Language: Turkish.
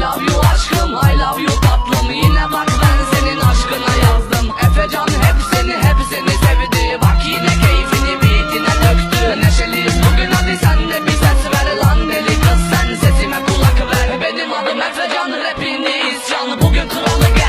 I love you aşkım I love you tatlım. Yine bak ben senin aşkına yazdım. Efecan hep seni hep seni sevdi. Bak yine keyfini beatine döktü. Neşeliyiz bugün hadi sen de bir ses ver lan deli kız. Sen sesime kulak ver. Benim adım Efecan rapini isyan Bugün kralı